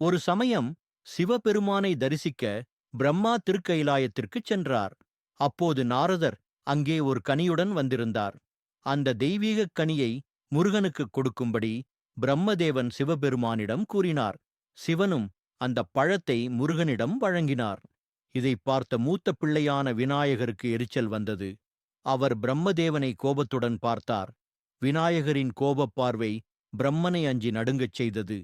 ஒரு சமயம் சிவபெருமானை தரிசிக்க பிரம்மா திருக்கைலாயத்திற்குச் சென்றார். அப்போது நாரதர் அங்கே ஒரு கனியுடன் வந்திருந்தார். அந்த தெய்வீகக் கனியை முருகனுக்குக் கொடுக்கும்படி பிரம்மதேவன் சிவபெருமானிடம் கூறினார். சிவனும் அந்தப் பழத்தை முருகனிடம் வழங்கினார். இதைப் பார்த்த மூத்த பிள்ளையான விநாயகருக்கு எரிச்சல் வந்தது. அவர் பிரம்மதேவனை கோபத்துடன் பார்த்தார். விநாயகரின் கோபப் பார்வை பிரம்மனை அஞ்சி நடுங்கச் செய்தது.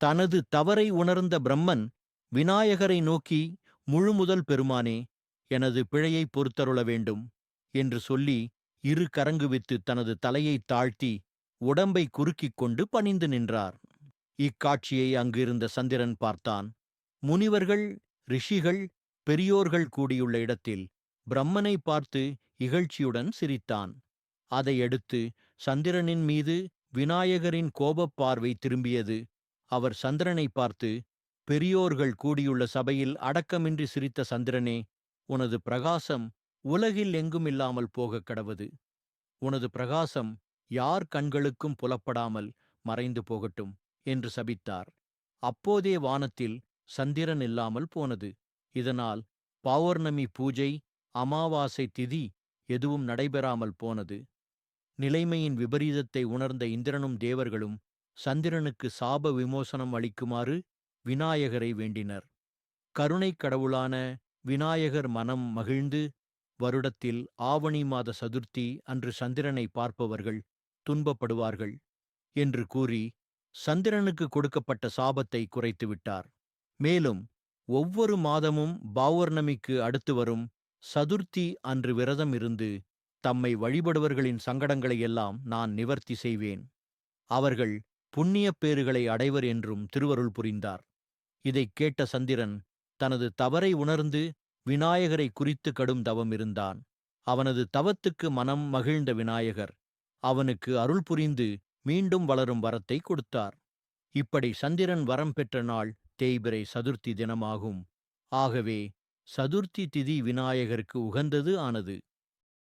தனது தவறை உணர்ந்த பிரம்மன் விநாயகரை நோக்கி முழுமுதல் பெருமானே எனது பிழையை பொறுத்தருள வேண்டும் என்று சொல்லி இரு கரங்குவித்து தனது தலையைத் தாழ்த்தி உடம்பை குறுக்கிக் கொண்டு பணிந்து நின்றார். இக்காட்சியை அங்கிருந்த சந்திரன் பார்த்தான். முனிவர்கள் ரிஷிகள் பெரியோர்கள் கூடியுள்ள இடத்தில் பிரம்மனை பார்த்து இகழ்ச்சியுடன் சிரித்தான். அதையடுத்து சந்திரனின் மீது விநாயகரின் கோபப்பார்வை திரும்பியது அவர் சந்திரனை பார்த்து பெரியோர்கள் கூடியுள்ள சபையில் அடக்கமின்றி சிரித்த சந்திரனே உனது பிரகாசம் உலகில் எங்கும் இல்லாமல் போகக் கடவது. உனது பிரகாசம் யார் கண்களுக்கும் புலப்படாமல் மறைந்து போகட்டும் என்று சபித்தார். அப்போதே வானத்தில் சந்திரன் இல்லாமல் போனது. இதனால் பௌர்ணமி பூஜை அமாவாசை திதி எதுவும் நடைபெறாமல் போனது. நிலைமையின் விபரீதத்தை உணர்ந்த இந்திரனும் தேவர்களும் சந்திரனுக்கு சாப விமோசனம் அளிக்குமாறு விநாயகரை வேண்டினர். கருணைக் கடவுளான விநாயகர் மனம் மகிழ்ந்து வருடத்தில் ஆவணி மாத சதுர்த்தி அன்று சந்திரனை பார்ப்பவர்கள் துன்பப்படுவார்கள் என்று கூறி சந்திரனுக்கு கொடுக்கப்பட்ட சாபத்தை குறைத்து விட்டார். மேலும் ஒவ்வொரு மாதமும் பௌர்ணமிக்கு அடுத்து வரும் சதுர்த்தி அன்று விரதம் இருந்து தம்மை வழிபடுவர்களின் சங்கடங்களையெல்லாம் நான் நிவர்த்தி செய்வேன். அவர்கள் புண்ணியப் பேறுகளை அடைவர் என்றும் திருவருள் புரிந்தார். இதைக் கேட்ட சந்திரன் தனது தவறை உணர்ந்து விநாயகரை குறித்து கடும் தவம் இருந்தான். அவனது தவத்துக்கு மனம் மகிழ்ந்த விநாயகர் அவனுக்கு அருள் புரிந்து மீண்டும் வளரும் வரத்தை கொடுத்தார். இப்படி சந்திரன் வரம் பெற்ற நாள் தேய்பிறை சதுர்த்தி தினமாகும். ஆகவே சதுர்த்தி திதி விநாயகருக்கு உகந்தது ஆனது.